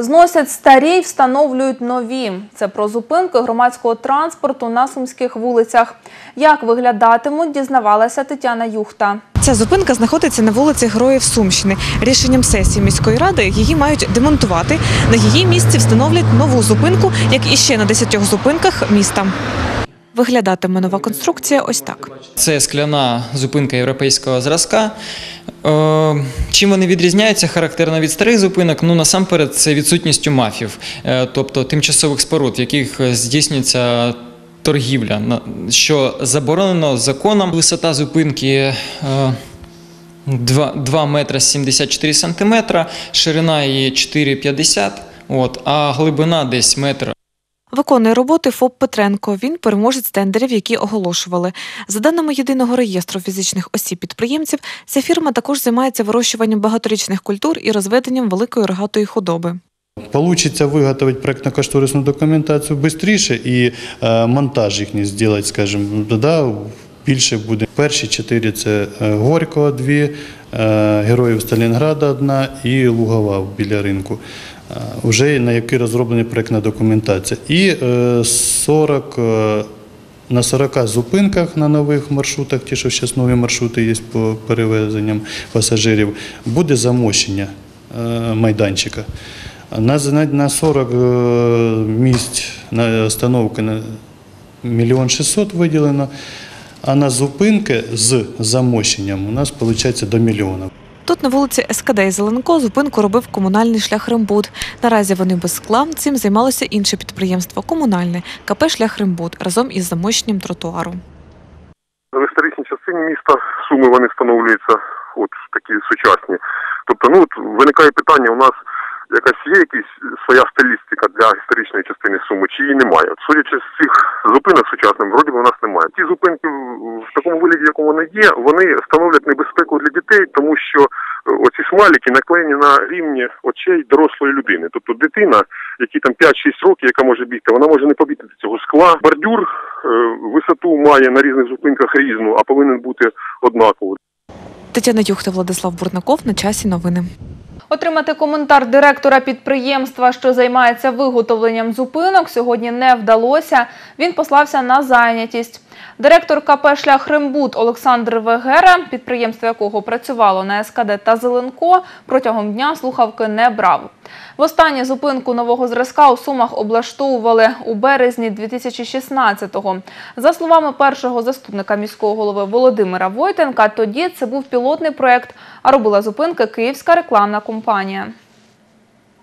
Зносять старі й встановлюють нові. Це про зупинки громадського транспорту на сумських вулицях. Як виглядатимуть, дізнавалася Тетяна Юхта. Ця зупинка знаходиться на вулиці Героїв Сумщини. Рішенням сесії міської ради її мають демонтувати. На її місці встановлять нову зупинку, як і ще на 10 зупинках міста. Виглядатиме нова конструкція ось так. Це скляна зупинка європейського зразка. Е, Чим вони відрізняються характерно від старих зупинок? Ну насамперед, це відсутністю мафів, е, тобто тимчасових споруд, в яких е, здійснюється торгівля, що заборонено законом. Висота зупинки. е, 2, 2 метра 74 сантиметра, ширина її 4,50, от, а глибина десь метр Виконує роботи ФОП Петренко. Він переможець тендерів, які оголошували. За даними єдиного реєстру фізичних осіб-підприємців, ця фірма також займається вирощуванням багаторічних культур і розведенням великої рогатої худоби. Получиться виготовити проектно-кошторисну документацію швидше і е, монтаж їхній зробити, скажімо, тоді більше буде. Перші чотири це е, Горького дві, е, Героїв Сталінграда одна і Лугова біля ринку. Е, Вже на які розроблена проектна документація. І е, 40 е, на 40 зупинках на нових маршрутах, ті, що зараз нові маршрути є по перевезенням пасажирів, буде замощення майданчика. На, на, на 40 е, місць на остановки на мільйон 600 виділено, а на зупинки з замощенням у нас виходить до мільйона. Тут на вулиці СКД і Зеленко зупинку робив комунальний шлях Рембуд. Наразі вони без скла. Цим займалося інше підприємство комунальне КП Шлях Рембуд разом із замощенням тротуару. В історичній частині міста суми вони встановлюються от такі сучасні. Тобто, ну от виникає питання, у нас якась є якась своя стилістика для історичної частини суми, чи її немає. Судячи з цих зупинок сучасних, вроді у нас немає. Ті зупинки в- такому вигляді, якому вони є, вони становлять небезпеку для дітей, тому що е, оці смайлики наклеєні на рівні очей дорослої людини. Тобто дитина, якій там 5-6 років, яка може бігти, вона може не помітити цього скла. Бордюр е, висоту має на різних зупинках різну, а повинен бути однаковий. Тетяна Юхта, Владислав Бурнаков на часі новини. Отримати коментар директора підприємства, що займається виготовленням зупинок, сьогодні не вдалося. Він послався на зайнятість. Директор КП «Шлях Рембут» Олександр Вегера, підприємство якого працювало на СКД та Зеленко, протягом дня слухавки не брав. Востаннє зупинку нового зразка у Сумах облаштовували у березні 2016-го. За словами першого заступника міського голови Володимира Войтенка, тоді це був пілотний проєкт, а робила зупинки київська рекламна компанія.